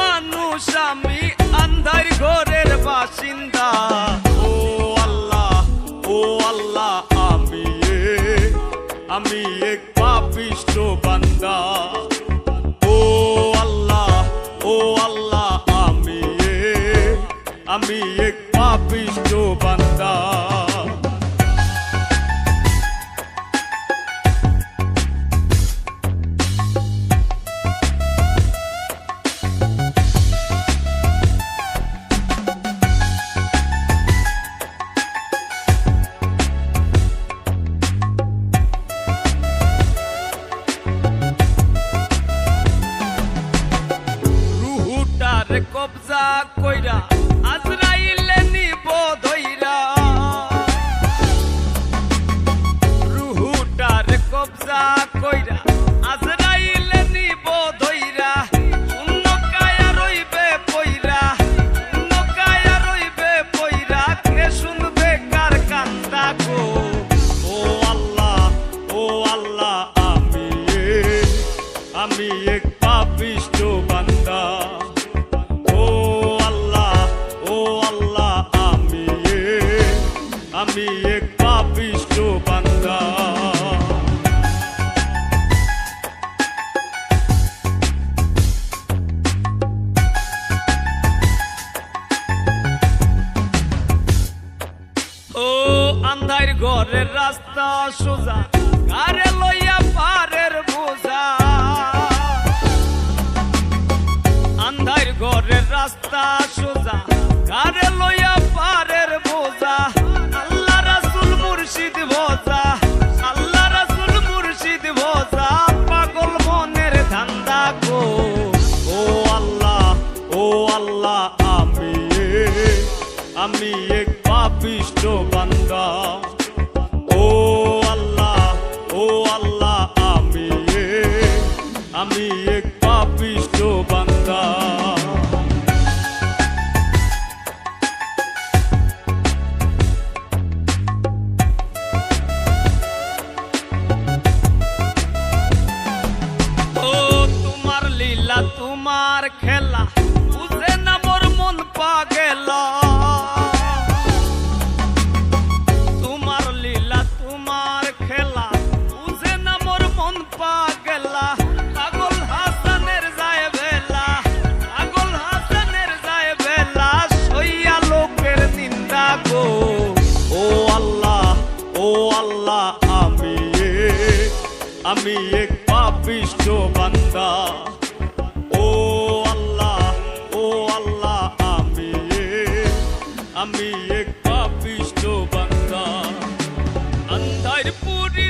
মানুষ, আমি আন্ধার ঘরের বাসিন্দা। ও আল্লাহ আমি এক পাপিষ্ট বান্দা। ও আল্লাহ, ও আমি রুহুটার কবজা কইরা, আজরাইলে নিব ধইরা। রুহুটার কবজা কইরা নিব ধইরা। শূন্য কায়া রইবে পইরা শূন্য কায়া রইবে পইরা। কে শুনবে কান্দা গো? ও আল্লাহ, ও আমি এক আন্ধার ঘরের রাস্তা সোজা কারে লইয়া পারের বোঝা। আন্ধার ঘরের রাস্তা সোজা কারে লইয়া পারের বোঝা। আল্লাহ রাসুল মুর্শিদ ভোজা, আল্লাহ রাসুল মুর্শিদ ভোজা। পাগল মনের ধান্দা গো, ও আল্লাহ ও আল্লাহ, আমি আমি পাপিষ্ট বান্দা। ও আল্লাহ ও আল্লাহ আমি আমি এক পাপিষ্ট বান্দা। লীলা খেলা আল্লাহ, আমি আমি এক পাপিষ্ট বান্দা। ও আল্লাহ ও আল্লাহ, আমি আমি এক পাপিষ্ট বান্দা। আন্ধার পুরীর